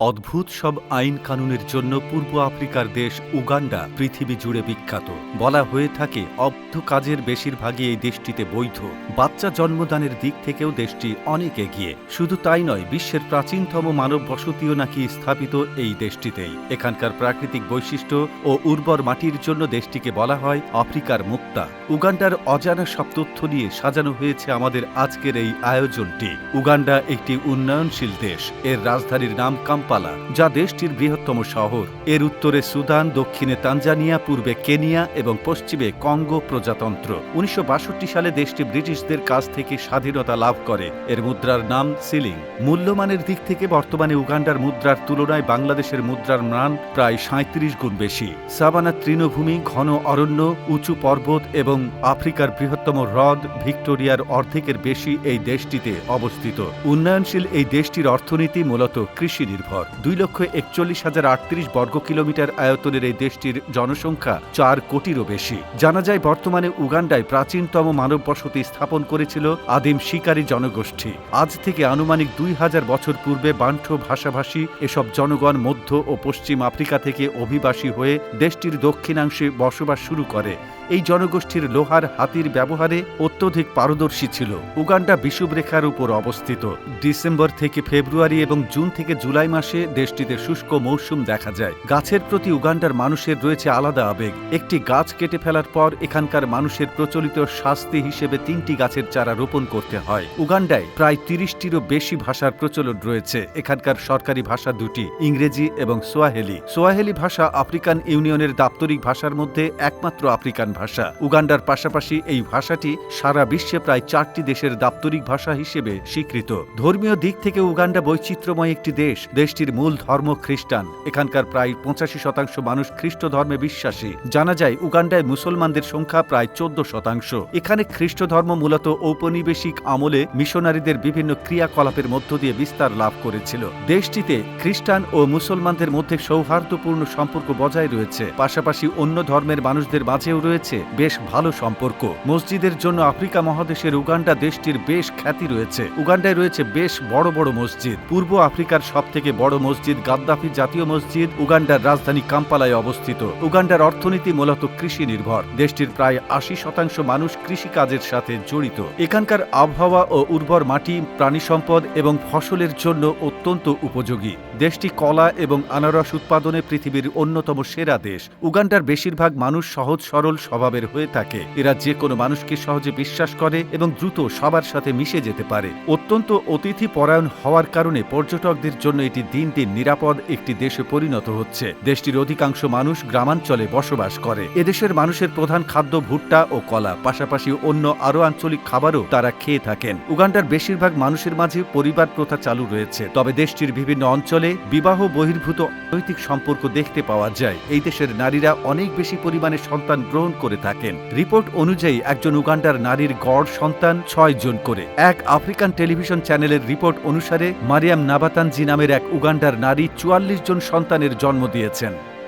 অদ্ভুত সব আইন কানুনের জন্য পূর্ব আফ্রিকার দেশ উগান্ডা পৃথিবী জুড়ে বিখ্যাত। বলা হয়ে থাকে, অবৈধ কাজের বেশিরভাগই এই দেশটিতে বৈধ। বাচ্চা জন্মদানের দিক থেকেও দেশটি অনেক এগিয়ে। শুধু তাই নয়, বিশ্বের প্রাচীনতম মানব বসতিও নাকি স্থাপিত এই দেশটিতেই। এখানকার প্রাকৃতিক বৈশিষ্ট্য ও উর্বর মাটির জন্য দেশটিকে বলা হয় আফ্রিকার মুক্তা। উগান্ডার অজানা সব তথ্য নিয়ে সাজানো হয়েছে আমাদের আজকের এই আয়োজনটি। উগান্ডা একটি উন্নয়নশীল দেশ। এর রাজধানীর নাম কাম্পালা যা দেশটির বৃহত্তম শহর। এর উত্তরে সুদান, দক্ষিণে তানজানিয়া, পূর্বে কেনিয়া এবং পশ্চিমে কঙ্গো প্রজাতন্ত্র। উনিশশো বাষট্টি সালে দেশটি ব্রিটিশদের কাছ থেকে স্বাধীনতা লাভ করে। এর মুদ্রার নাম সিলিং। মূল্যমানের দিক থেকে বর্তমানে উগান্ডার মুদ্রার তুলনায় বাংলাদেশের মুদ্রার মান প্রায় সাঁত্রিশ গুণ বেশি। সাবানা তৃণভূমি, ঘন অরণ্য, উঁচু পর্বত এবং আফ্রিকার বৃহত্তম হ্রদ ভিক্টোরিয়ার অর্ধেকের বেশি এই দেশটিতে অবস্থিত। উন্নয়নশীল এই দেশটির অর্থনীতি মূলত কৃষি নির্ভর দুই লক্ষ একচল্লিশ হাজার আটত্রিশ বর্গ কিলোমিটার আয়তনের এই দেশটির জনসংখ্যা চার কোটিরও বেশি। জানা যায়, বর্তমানে উগান্ডায় প্রাচীনতম মানব বসতি স্থাপন করেছিল আদিম শিকারী জনগোষ্ঠী। আজ থেকে আনুমানিক দুই হাজার বছর পূর্বে বান্ঠ ভাষাভাষী এসব জনগণ মধ্য ও পশ্চিম আফ্রিকা থেকে অভিবাসী হয়ে দেশটির দক্ষিণাংশে বসবাস শুরু করে। এই জনগোষ্ঠীর লোহার হাতির ব্যবহারে অত্যধিক পারদর্শী ছিল। উগান্ডা বিষুবরেখার উপর অবস্থিত। ডিসেম্বর থেকে ফেব্রুয়ারি এবং জুন থেকে জুলাই মাসে দেশটিতে শুষ্ক মৌসুম দেখা যায়। গাছের প্রতি উগান্ডার মানুষের রয়েছে আলাদা আবেগ। একটি গাছ কেটে ফেলার পর এখানকার মানুষের প্রচলিত শাস্তি হিসেবে তিনটি গাছের চারা রোপণ করতে হয়। উগান্ডায় প্রায় তিরিশটিরও বেশি ভাষার প্রচলন রয়েছে। এখানকার সরকারি ভাষা দুটি, ইংরেজি এবং সোয়াহেলি। সোয়াহেলি ভাষা আফ্রিকান ইউনিয়নের দাপ্তরিক ভাষার মধ্যে একমাত্র আফ্রিকান ভাষা। উগান্ডার পাশাপাশি এই ভাষাটি সারা বিশ্বে প্রায় চারটি দেশের দাপ্তরিক ভাষা হিসেবে স্বীকৃত। ধর্মীয় দিক থেকে উগান্ডা বৈচিত্র্যময় একটি দেশ। দেশটির মূল ধর্ম খ্রিস্টান। এখানকার প্রায় পঁচাশি শতাংশ মানুষ খ্রিস্ট ধর্মে বিশ্বাসী। জানা যায়, উগান্ডায় মুসলমানদের সংখ্যা প্রায় চোদ্দ শতাংশ। এখানে খ্রিস্ট ধর্ম মূলত ঔপনিবেশিক আমলে মিশনারিদের বিভিন্ন ক্রিয়াকলাপের মধ্য দিয়ে বিস্তার লাভ করেছিল। দেশটিতে খ্রিস্টান ও মুসলমানদের মধ্যে সৌহার্দ্যপূর্ণ সম্পর্ক বজায় রয়েছে। পাশাপাশি অন্য ধর্মের মানুষদের মাঝেও রয়েছে বেশ ভালো সম্পর্ক। মসজিদের জন্য আফ্রিকা মহাদেশের উগান্ডা দেশটির বেশ খ্যাতি রয়েছে। উগান্ডায় রয়েছে বেশ বড় বড় মসজিদ। পূর্ব আফ্রিকার সব থেকে বড় মসজিদ গাদ্দাফি জাতীয় মসজিদ, উগান্ডার রাজধানী কাম্পালায় অবস্থিত। উগান্ডার অর্থনীতি মূলত কৃষি নির্ভর। দেশটির প্রায় আশি শতাংশ মানুষ কৃষিকাজের সাথে জড়িত। এখানকার আবহাওয়া ও উর্বর মাটি প্রাণী সম্পদ এবং ফসলের জন্য অত্যন্ত উপযোগী। দেশটি কলা এবং আনারস উৎপাদনে পৃথিবীর অন্যতম সেরা দেশ। উগান্ডার বেশিরভাগ মানুষ সহজ, সরল স্বভাবের হয়ে থাকে। এরা যে কোনো মানুষকে সহজে বিশ্বাস করে এবং দ্রুত সবার সাথে মিশে যেতে পারে। অত্যন্ত অতিথি পরায়ণ হওয়ার কারণে পর্যটকদের জন্য এটি দিন দিন নিরাপদ একটি দেশে পরিণত হচ্ছে। দেশটির অধিকাংশ মানুষ গ্রামাঞ্চলে বসবাস করে। এদেশের মানুষের প্রধান খাদ্য ভুট্টা ও কলা। পাশাপাশি অন্য আরও আঞ্চলিক খাবারও তারা খেয়ে থাকেন। উগান্ডার বেশিরভাগ মানুষের মাঝে পরিবার প্রথা চালু রয়েছে। তবে দেশটির বিভিন্ন অঞ্চলে বিবাহ বহির্ভূত অনৈতিক সম্পর্ক দেখতে পাওয়া যায়। এই দেশের নারীরা অনেক বেশি পরিমাণে সন্তান গ্রহণ করে থাকেন। রিপোর্ট অনুযায়ী একজন উগান্ডার নারীর গড় সন্তান ছয় জন করে। এক আফ্রিকান টেলিভিশন চ্যানেলের রিপোর্ট অনুসারে মারিয়াম নাবাতানজি নামের এক উগান্ডার নারী চুয়াল্লিশ জন সন্তানের জন্ম দিয়েছেন।